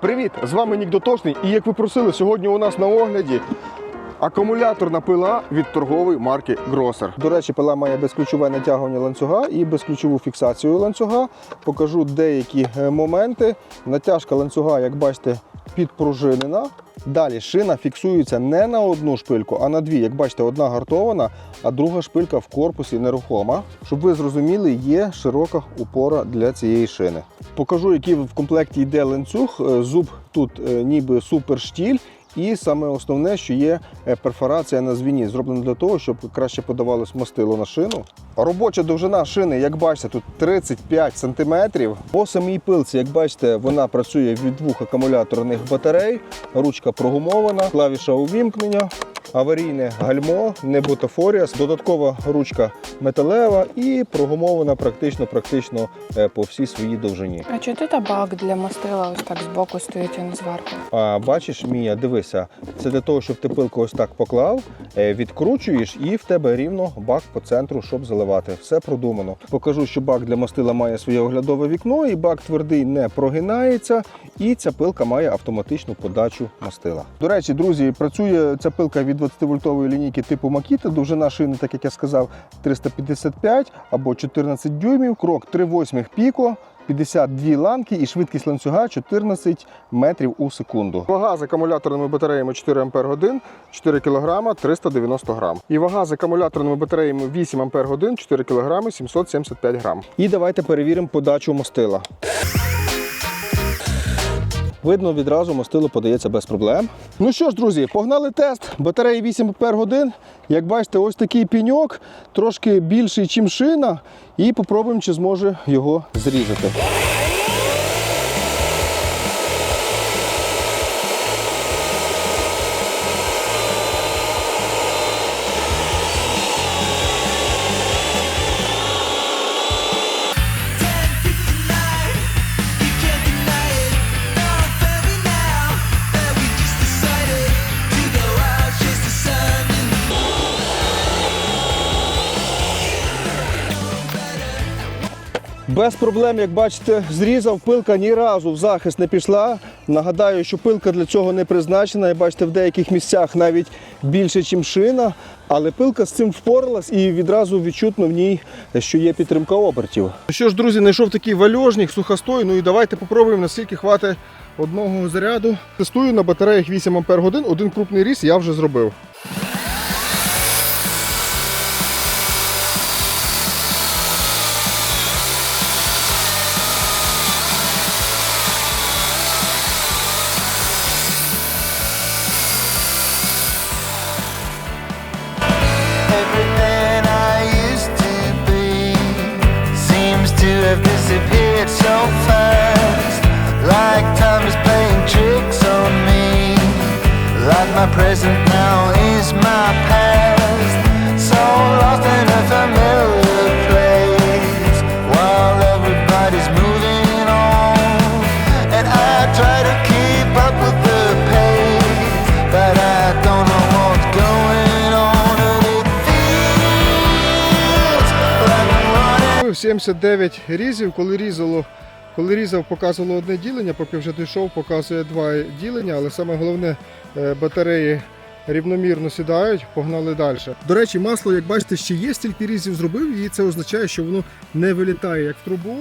Привіт! З вами Нік Дотошний. І як ви просили, сьогодні у нас на огляді акумуляторна пила від торгової марки Grosser. До речі, пила має безключове натягування ланцюга і безключову фіксацію ланцюга. Покажу деякі е, моменти. Натяжка ланцюга, як бачите, підпружинена. Далі шина фіксується не на одну шпильку, а на дві. Як бачите, одна гартована, а друга шпилька в корпусі нерухома. Щоб ви зрозуміли, є широка упора для цієї шини. Покажу, який в комплекті йде ланцюг. Е, Зуб тут е, ніби суперштіль. І саме основне, що є е, перфорація на звіні, зроблена для того, щоб краще подавалось мастило на шину. Робоча довжина шини, як бачите, тут 35 см. По самій пилці, як бачите, вона працює від двох акумуляторних батарей. Ручка прогумована, клавіша увімкнення, аварійне гальмо, не бутафорія, додаткова ручка металева і прогумована практично практично е, по всій своїй довжині. А чого тут бак для мастила ось так збоку стоїть, а не зверху? А бачиш, Мія, дивися, це для того, щоб ти пилку ось так поклав, е, відкручуєш і в тебе рівно бак по центру, щоб заливати. Все продумано. Покажу, що бак для мастила має своє оглядове вікно, і бак твердий не прогинається, і ця пилка має автоматичну подачу мастила. До речі, друзі, працює ця пилка від 20-вольтової лінійки типу Makita. Довжина шини, так як я сказав, 355 або 14 дюймів, крок 3,8 піко. 52 ланки і швидкість ланцюга 14 метрів у секунду. Вага з акумуляторними батареями 4 Ампер 4 кг 390 грам. І вага з акумуляторними батареями 8 Ампер-годин, 4 кг 775 грам. І давайте перевіримо подачу мастила. Видно, відразу мастило подається без проблем. Ну що ж, друзі, погнали тест. Батареї 8 пер годин. Як бачите, ось такий піньок, трошки більший, ніж шина. І попробуємо, чи зможе його зрізати. Без проблем, як бачите, зрізав, пилка ні разу в захист не пішла. Нагадаю, що пилка для цього не призначена. І бачите, в деяких місцях навіть більше, ніж шина. Але пилка з цим впоралась і відразу відчутно в ній, що є підтримка обертів. Що ж, друзі, знайшов такий вальожник, сухостой. Ну і давайте попробуємо, наскільки хватить одного заряду. Тестую на батареях 8 Ампер годин. Один крупний різ я вже зробив. 79 різів, коли різало. Коли різав, показувало одне ділення, поки вже дійшов, показує два ділення, але саме головне е, батареї рівномірно сідають, погнали далі. До речі, масло, як бачите, ще є, стільки різів зробив, і це означає, що воно не вилітає як в трубу.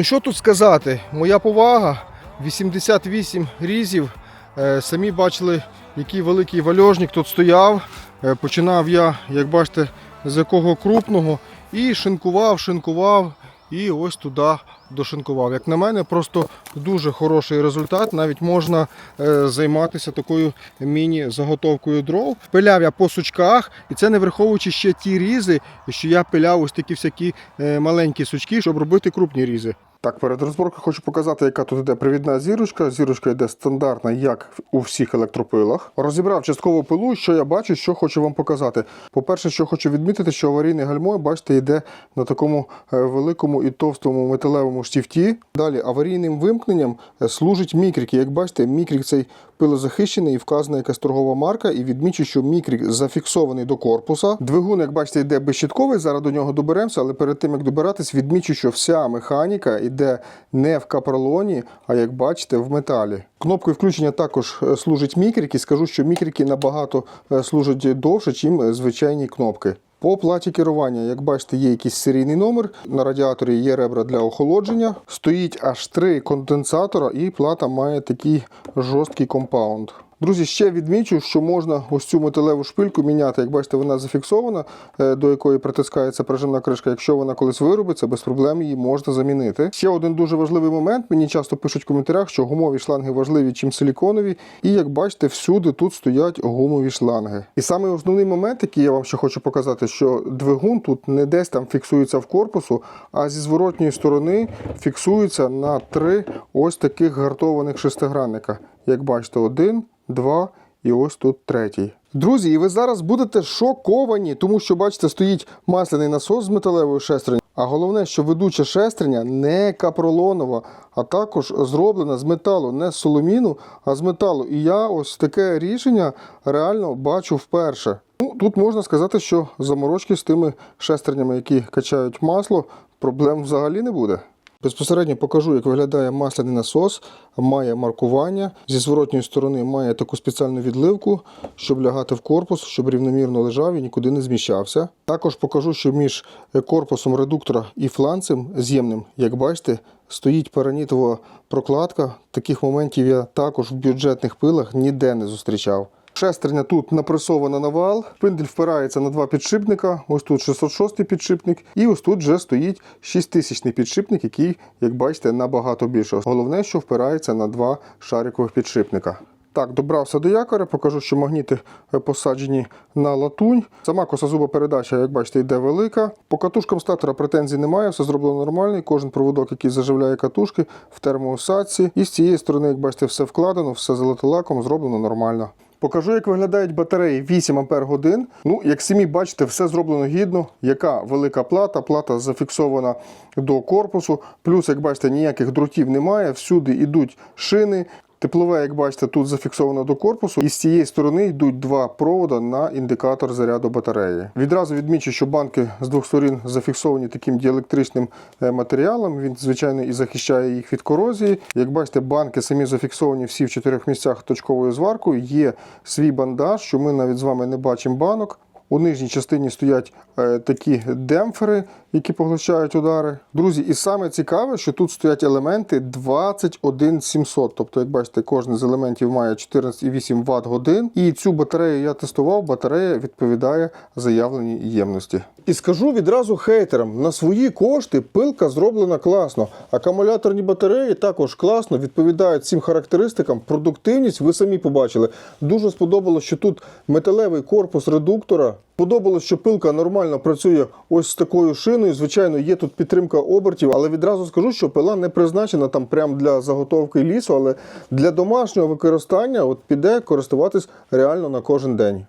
Ну що тут сказати? Моя повага, 88 різів. Е, Самі бачили, який великий вальожник тут стояв. Е, Починав я, як бачите, з якого крупного і шинкував, шинкував і ось туди дошинкував. Як на мене, просто дуже хороший результат. Навіть можна е, займатися такою міні-заготовкою дров. Пиляв я по сучках, і це не враховуючи ще ті різи, що я пиляв ось такі всякі маленькі сучки, щоб робити крупні різи. Так, перед розборкою хочу показати, яка тут іде привідна зірочка. Зірочка йде стандартна, як у всіх електропилах. Розібрав часткову пилу, що я бачу, що хочу вам показати. По-перше, що хочу відмітити, що аварійний гальмо, бачите, йде на такому е, великому і товстому металевому штифті. Далі аварійним вимкненням е, служить мікрик. І Як бачите, мікрик цей пилозахищений і вказана якась торгова марка. І відмічу, що мікрик зафіксований до корпуса. Двигун, як бачите, йде безщитковий. Зараз до нього доберемося, але перед тим як добиратись, відмічу, що вся механіка йде не в капролоні, а як бачите, в металі. Кнопкою включення також е, служить мікрик, і скажу, що мікрики набагато е, служать довше, ніж звичайні кнопки. По платі керування, як бачите, є якийсь серійний номер. На радіаторі є ребра для охолодження. Стоїть аж три конденсатора, і плата має такий жорсткий компаунд. Друзі, ще відмічу, що можна ось цю металеву шпильку міняти. Як бачите, вона зафіксована, е, до якої притискається пружинна кришка. Якщо вона колись виробиться, без проблем її можна замінити. Ще один дуже важливий момент. Мені часто пишуть в коментарях, що гумові шланги важливі, чим силіконові. І як бачите, всюди тут стоять гумові шланги. І саме основний момент, який я вам ще хочу показати, що двигун тут не десь там фіксується в корпусу, а зі зворотньої сторони фіксується на три ось таких гартованих шестигранника. Як бачите, один, два і ось тут третій. Друзі, і ви зараз будете шоковані, тому що, бачите, стоїть масляний насос з металевою шестернею. А головне, що ведуча шестерня не капролонова, а також зроблена з металу, не з соломіну, а з металу. І я ось таке рішення реально бачу вперше. Ну, тут можна сказати, що заморочки з тими шестернями, які качають масло, проблем взагалі не буде. Безпосередньо покажу, як виглядає масляний насос, має маркування. Зі зворотньої сторони має таку спеціальну відливку, щоб лягати в корпус, щоб рівномірно лежав і нікуди не зміщався. Також покажу, що між корпусом редуктора і фланцем з'ємним, як бачите, стоїть паранітова прокладка. Таких моментів я також в бюджетних пилах ніде не зустрічав. Шестерня тут напресована на вал, пиндель впирається на два підшипника. Ось тут 606 підшипник, і ось тут вже стоїть 6000 підшипник, який, як бачите, набагато більше. Головне, що впирається на два шарикових підшипника. Так, добрався до якоря, покажу, що магніти посаджені на латунь. Сама косозуба передача, як бачите, йде велика. По катушкам статора претензій немає, все зроблено нормально. Кожен проводок, який заживляє катушки в термоусадці. І з цієї сторони, як бачите, все вкладено, все залито лаком, зроблено нормально. Покажу, як виглядають батареї 8 Ах. Ну, як самі бачите, все зроблено гідно. Яка велика плата, плата зафіксована до корпусу. Плюс, як бачите, ніяких дротів немає. Всюди йдуть шини. Теплове, як бачите, тут зафіксовано до корпусу, і з цієї сторони йдуть два провода на індикатор заряду батареї. Відразу відмічу, що банки з двох сторін зафіксовані таким діелектричним е, матеріалом. Він, звичайно, і захищає їх від корозії. Як бачите, банки самі зафіксовані всі в чотирьох місцях точковою зваркою. Є свій бандаж, що ми навіть з вами не бачимо банок. У нижній частині стоять е, такі демпфери, які поглощають удари. Друзі, і саме цікаве, що тут стоять елементи 21700. Тобто, як бачите, кожен з елементів має 14,8 Вт годин. І цю батарею я тестував, батарея відповідає заявленій ємності. І скажу відразу хейтерам: на свої кошти пилка зроблена класно. Акумуляторні батареї також класно відповідають цим характеристикам. Продуктивність ви самі побачили. Дуже сподобалось, що тут металевий корпус редуктора. Подобалось, що пилка нормально працює ось з такою шиною. Звичайно, є тут підтримка обертів, але відразу скажу, що пила не призначена там прямо для заготовки лісу, але для домашнього використання от піде користуватись реально на кожен день.